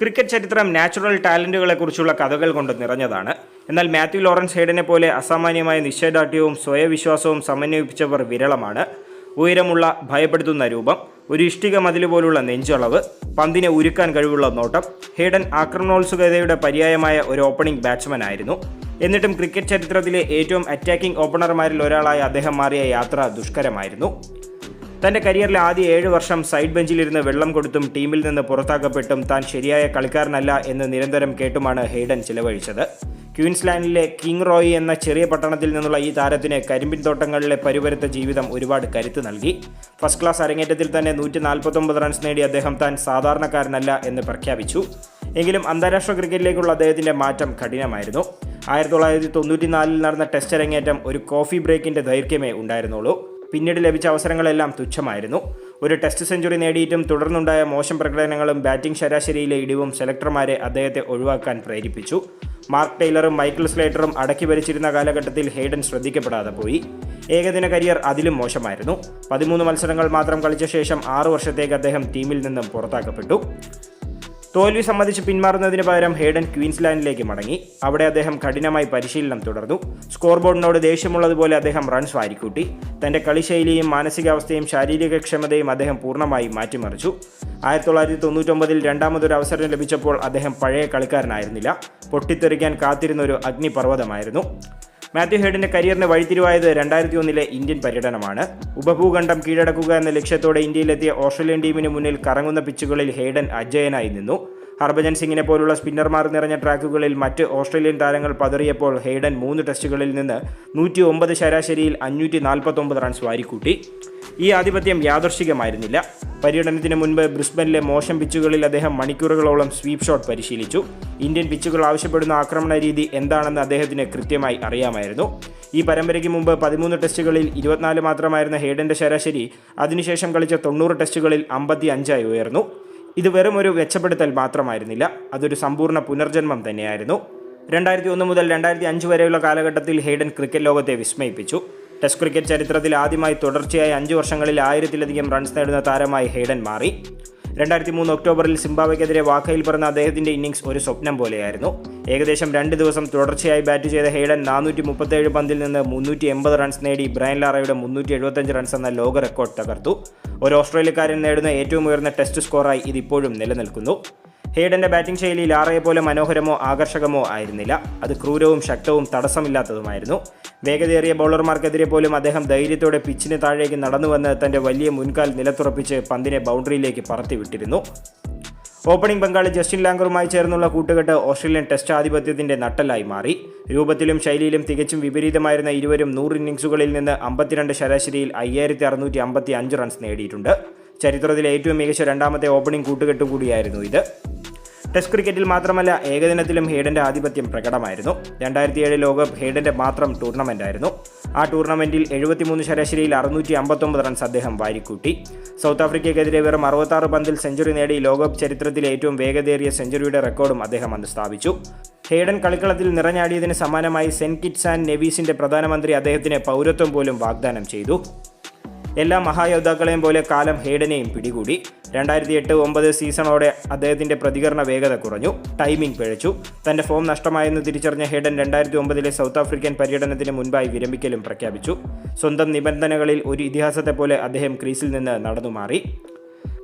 Cricket ചരിത്രം natural ടാലന്റുകളെക്കുറിച്ചുള്ള കഥകൾ കൊണ്ട് നിറഞ്ഞതാണ്. എന്നാൽ മാത്യു ലോറൻസ് ഹെയ്ഡനെ പോലെ അസാമാന്യമായ നിശ്ചയദാർഢ്യവും സ്വയവിശ്വാസവും സമന്വയിപ്പിച്ചവർ വിരളമാണ്. ഉയരമുള്ള ഭയപ്പെടുത്തുന്ന രൂപം ഒരു ഇഷ്ടിക മതിൽ പോലുള്ള നെഞ്ചളവ് പന്തിനെ ഉരുക്കാൻ കഴിവുള്ള നോട്ടം ഹെയ്ഡൻ ആക്രമണോത്സുകതയുടെ പര്യായമായ ഒരു ഓപ്പണിംഗ് ബാറ്റ്സ്മാൻ ആയിരുന്നു. എന്നിട്ടും ക്രിക്കറ്റ് ചരിത്രത്തിലെ ഏറ്റവും അറ്റാക്കിംഗ് ഓപ്പണർമാരിൽ ഒരാളായ അദ്ദേഹം മാറിയ യാത്ര ദുഷ്കരമായിരുന്നു. തന്റെ കരിയറിലെ ആദ്യ ഏഴ് വർഷം സൈഡ് ബെഞ്ചിലിരുന്ന് വെള്ളം കൊടുത്തും ടീമിൽ നിന്ന് പുറത്താക്കപ്പെട്ടും താൻ ശരിയായ കളിക്കാരനല്ല എന്ന് നിരന്തരം കേട്ടുമാണ് ഹെയ്ഡൻ ചിലവഴിച്ചത്. ക്യൂൻസ്ലാൻഡിലെ കിങ് റോയി എന്ന ചെറിയ പട്ടണത്തിൽ നിന്നുള്ള ഈ താരത്തിന് കരിമ്പിൻ തോട്ടങ്ങളിലെ പരിവരുത്ത ജീവിതം ഒരുപാട് കരുത്ത് നൽകി. ഫസ്റ്റ് ക്ലാസ് അരങ്ങേറ്റത്തിൽ തന്നെ നൂറ്റി നാൽപ്പത്തൊമ്പത് റൺസ് നേടി അദ്ദേഹം താൻ സാധാരണക്കാരനല്ല എന്ന് പ്രഖ്യാപിച്ചു. എങ്കിലും അന്താരാഷ്ട്ര ക്രിക്കറ്റിലേക്കുള്ള അദ്ദേഹത്തിന്റെ മാറ്റം കഠിനമായിരുന്നു. ആയിരത്തി തൊള്ളായിരത്തി തൊണ്ണൂറ്റി നാലിൽ നടന്ന ടെസ്റ്റ് അരങ്ങേറ്റം ഒരു കോഫി ബ്രേക്കിന്റെ ദൈർഘ്യമേ ഉണ്ടായിരുന്നുള്ളൂ. പിന്നീട് ലഭിച്ച അവസരങ്ങളെല്ലാം തുച്ഛമായിരുന്നു. ഒരു ടെസ്റ്റ് സെഞ്ചുറി നേടിയിട്ടും തുടർന്നുണ്ടായ മോശം പ്രകടനങ്ങളും ബാറ്റിംഗ് ശരാശരിയിലെ ഇടിവും സെലക്ടർമാരെ അദ്ദേഹത്തെ ഒഴിവാക്കാൻ പ്രേരിപ്പിച്ചു. മാർക്ക് ടൈലറും മൈക്കിൾ സ്ലേറ്ററും അടക്കി ഭരിച്ചിരുന്ന കാലഘട്ടത്തിൽ ഹെയ്ഡൻ ശ്രദ്ധിക്കപ്പെടാതെ പോയി. ഏകദിന കരിയർ അതിലും മോശമായിരുന്നു. പതിമൂന്ന് മത്സരങ്ങൾ മാത്രം കളിച്ച ശേഷം ആറു വർഷത്തേക്ക് അദ്ദേഹം ടീമിൽ നിന്നും പുറത്താക്കപ്പെട്ടു. തോൽവി സമ്മതിച്ച് പിന്മാറുന്നതിന് പകരം ഹേഡൻ ക്വീൻസ്ലാൻഡിലേക്ക് മടങ്ങി. അവിടെ അദ്ദേഹം കഠിനമായി പരിശീലനം തുടർന്നു. സ്കോർ ബോർഡിനോട് ദേഷ്യമുള്ളതുപോലെ അദ്ദേഹം റൺസ് വാരിക്കൂട്ടി. തന്റെ കളിശൈലിയും മാനസികാവസ്ഥയും ശാരീരിക ക്ഷമതയും അദ്ദേഹം പൂർണമായി മാറ്റിമറിച്ചു. ആയിരത്തി തൊള്ളായിരത്തി തൊണ്ണൂറ്റൊമ്പതിൽ രണ്ടാമതൊരു അവസരം ലഭിച്ചപ്പോൾ അദ്ദേഹം പഴയ കളിക്കാരനായിരുന്നില്ല. പൊട്ടിത്തെറിക്കാൻ കാത്തിരുന്ന ഒരു അഗ്നിപർവതമായിരുന്നു. മാത്യു ഹെഡിന്റെ കരിയറിന് വഴിത്തിരിവായത് രണ്ടായിരത്തി ഒന്നിലെ ഇന്ത്യൻ പര്യടനമാണ്. ഉപഭൂഖണ്ഡം കീഴടക്കുക എന്ന ലക്ഷ്യത്തോടെ ഇന്ത്യയിലെത്തിയ ഓസ്ട്രേലിയൻ ടീമിന് മുന്നിൽ കറങ്ങുന്ന പിച്ചുകളിൽ ഹെയ്ഡൻ അജയനായി നിന്നു. ഹർഭജൻ സിംഗിനെ പോലുള്ള സ്പിന്നർമാർ നിറഞ്ഞ ട്രാക്കുകളിൽ മറ്റ് ഓസ്ട്രേലിയൻ താരങ്ങൾ പതറിയപ്പോൾ ഹെയ്ഡൻ മൂന്ന് ടെസ്റ്റുകളിൽ നിന്ന് നൂറ്റി ഒമ്പത് ശരാശരിയിൽ അഞ്ഞൂറ്റി നാൽപ്പത്തൊമ്പത് റൺസ് വാരിക്കൂട്ടി. ഈ ആധിപത്യം യാദർശികമായിരുന്നില്ല. പര്യടനത്തിന് മുൻപ് ബ്രിസ്ബനിലെ മോശം പിച്ചുകളിൽ അദ്ദേഹം മണിക്കൂറുകളോളം സ്വീപ്പ് ഷോട്ട് പരിശീലിച്ചു. ഇന്ത്യൻ പിച്ചുകൾ ആവശ്യപ്പെടുന്ന ആക്രമണ രീതി എന്താണെന്ന് അദ്ദേഹത്തിന് കൃത്യമായി അറിയാമായിരുന്നു. ഈ പരമ്പരയ്ക്ക് മുമ്പ് പതിമൂന്ന് ടെസ്റ്റുകളിൽ ഇരുപത്തിനാല് മാത്രമായിരുന്ന ഹേഡന്റെ ശരാശരി അതിനുശേഷം കളിച്ച തൊണ്ണൂറ് ടെസ്റ്റുകളിൽ അമ്പത്തി അഞ്ചായി ഉയർന്നു. ഇത് വെറും ഒരു മെച്ചപ്പെടുത്തൽ മാത്രമായിരുന്നില്ല. അതൊരു സമ്പൂർണ പുനർജന്മം തന്നെയായിരുന്നു. രണ്ടായിരത്തി ഒന്ന് മുതൽ രണ്ടായിരത്തി അഞ്ച് വരെയുള്ള കാലഘട്ടത്തിൽ ഹെയ്ഡൻ ക്രിക്കറ്റ് ലോകത്തെ വിസ്മയിപ്പിച്ചു. ടെസ്റ്റ് ക്രിക്കറ്റ് ചരിത്രത്തിൽ ആദ്യമായി തുടർച്ചയായി അഞ്ച് വർഷങ്ങളിൽ ആയിരത്തിലധികം റൺസ് നേടുന്ന താരമായി ഹെയ്ഡൻ മാറി. രണ്ടായിരത്തി മൂന്ന് ഒക്ടോബറിൽ സിംബാബ്വെക്കെതിരെ വാക്കയിൽ പറഞ്ഞ അദ്ദേഹത്തിന്റെ ഇന്നിംഗ്സ് ഒരു സ്വപ്നം പോലെയായിരുന്നു. ഏകദേശം രണ്ട് ദിവസം തുടർച്ചയായി ബാറ്റ് ചെയ്ത ഹെയ്ഡൻ നാനൂറ്റി മുപ്പത്തേഴ് പന്തിൽ നിന്ന് മുന്നൂറ്റി എൺപത് റൺസ് നേടി. ബ്രയൻ ലാറയുടെ മുന്നൂറ്റി എഴുപത്തഞ്ച് റൺസ് എന്ന ലോക റെക്കോർഡ് തകർത്തു. ഒരു ഓസ്ട്രേലിയക്കാരൻ നേടുന്ന ഏറ്റവും ഉയർന്ന ടെസ്റ്റ് സ്കോറായി ഇതിപ്പോഴും നിലനിൽക്കുന്നു. ഹെയ്ഡന്റെ ബാറ്റിംഗ് ശൈലി ലാറയെ പോലെ മനോഹരമോ ആകർഷകമോ ആയിരുന്നില്ല. അത് ക്രൂരവും ശക്തവും തടസ്സമില്ലാത്തതുമായിരുന്നു. വേഗതയേറിയ ബൗളർമാർക്കെതിരെ പോലും അദ്ദേഹം ധൈര്യത്തോടെ പിച്ചിന് താഴേക്ക് നടന്നുവന്ന് തന്റെ വലിയ മുൻകാൽ നിലത്തുറപ്പിച്ച് പന്തിനെ ബൗണ്ടറിയിലേക്ക് പറത്തിവിട്ടിരുന്നു. ഓപ്പണിംഗ് ബംഗാളിൽ ജസ്റ്റിൻ ലാങ്കറുമായി ചേർന്നുള്ള കൂട്ടുകെട്ട് ഓസ്ട്രേലിയൻ ടെസ്റ്റ് ആധിപത്യത്തിന്റെ നട്ടലായി മാറി. രൂപത്തിലും ശൈലിയിലും തികച്ചും വിപരീതമായിരുന്ന ഇരുവരും നൂറ് ഇന്നിംഗ്സുകളിൽ നിന്ന് അമ്പത്തിരണ്ട് ശരാശരിയിൽ അയ്യായിരത്തി അറുന്നൂറ്റി അമ്പത്തി അഞ്ച് റൺസ് നേടിയിട്ടുണ്ട്. ചരിത്രത്തിലെ ഏറ്റവും മികച്ച രണ്ടാമത്തെ ഓപ്പണിംഗ് കൂട്ടുകെട്ട് കൂടിയായിരുന്നു ഇത്. ടെസ്റ്റ് ക്രിക്കറ്റിൽ മാത്രമല്ല ഏകദിനത്തിലും ഹേഡന്റെ ആധിപത്യം പ്രകടമായിരുന്നു. രണ്ടായിരത്തി ഏഴ് ലോകകപ്പ് ഹേഡന്റെ മാത്രം ടൂർണമെന്റ് ആയിരുന്നു. ആ ടൂർണമെന്റിൽ എഴുപത്തിമൂന്ന് ശരാശരിയിൽ അറുന്നൂറ്റി അമ്പത്തൊമ്പത് റൺസ് അദ്ദേഹം വാരിക്കൂട്ടി. സൗത്ത് ആഫ്രിക്കയ്ക്കെതിരെ വെറും അറുപത്താറ് പന്തിൽ സെഞ്ചുറി നേടി ലോകകപ്പ് ചരിത്രത്തിലെ ഏറ്റവും വേഗതയേറിയ സെഞ്ചുറിയുടെ റെക്കോർഡും അദ്ദേഹം അന്ന് സ്ഥാപിച്ചു. ഹെയ്ഡൻ കളിക്കളത്തിൽ നിറഞ്ഞാടിയതിന് സമാനമായി സെൻ കിറ്റ്സ് ആൻഡ് നെവീസിന്റെ പ്രധാനമന്ത്രി അദ്ദേഹത്തിന് പൗരത്വം പോലും വാഗ്ദാനം ചെയ്തു. എല്ലാ മഹായോദ്ധാക്കളെയും പോലെ കാലം ഹേഡനെയും പിടികൂടി. രണ്ടായിരത്തി എട്ട് ഒമ്പത് സീസണോടെ അദ്ദേഹത്തിന്റെ പ്രതികരണ വേഗത കുറഞ്ഞു. ടൈമിംഗ് പിഴച്ചു. തന്റെ ഫോം നഷ്ടമായെന്ന് തിരിച്ചറിഞ്ഞ ഹേഡൻ രണ്ടായിരത്തി ഒമ്പതിലെ സൗത്ത് ആഫ്രിക്കൻ പര്യടനത്തിന് മുൻപായി വിരമിക്കലും പ്രഖ്യാപിച്ചു. സ്വന്തം നിബന്ധനകളിൽ ഒരു ഇതിഹാസത്തെ പോലെ അദ്ദേഹം ക്രീസിൽ നിന്ന് നടന്നു മാറി.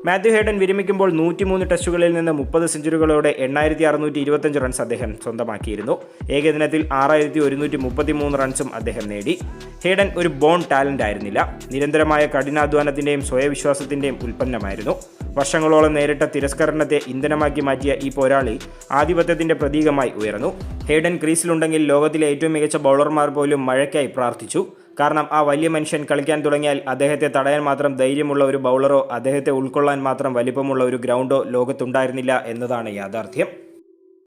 മാത്യു ഹേഡൻ വിരമിക്കുമ്പോൾ നൂറ്റിമൂന്ന് ടെസ്റ്റുകളിൽ നിന്ന് മുപ്പത് സെഞ്ചുറികളോടെ എണ്ണായിരത്തി അറുന്നൂറ്റി ഇരുപത്തഞ്ച് റൺസ് അദ്ദേഹം സ്വന്തമാക്കിയിരുന്നു. ഏകദിനത്തിൽ ആറായിരത്തി ഒരുന്നൂറ്റി മുപ്പത്തി മൂന്ന് റൺസും അദ്ദേഹം നേടി. ഹേഡൻ ഒരു ബോൺ ടാലന്റ് ആയിരുന്നില്ല. നിരന്തരമായ കഠിനാധ്വാനത്തിന്റെയും സ്വയവിശ്വാസത്തിന്റെയും ഉൽപ്പന്നമായിരുന്നു. വർഷങ്ങളോളം നേരിട്ട തിരസ്കരണത്തെ ഇന്ധനമാക്കി മാറ്റിയ ഈ പോരാളി ആധിപത്യത്തിന്റെ പ്രതീകമായി ഉയർന്നു. ഹേഡൻ ക്രീസിലുണ്ടെങ്കിൽ ലോകത്തിലെ ഏറ്റവും മികച്ച ബൗളർമാർ പോലും മഴയ്ക്കായി പ്രാർത്ഥിച്ചു. കാരണം ആ വലിയ മനുഷ്യൻ കളിക്കാൻ തുടങ്ങിയാൽ അദ്ദേഹത്തെ തടയാൻ മാത്രം ധൈര്യമുള്ള ഒരു ബൗളറോ അദ്ദേഹത്തെ ഉൾക്കൊള്ളാൻ മാത്രം വലിപ്പമുള്ള ഒരു ഗ്രൗണ്ടോ ലോകത്തുണ്ടായിരുന്നില്ല എന്നതാണ് യാഥാർത്ഥ്യം.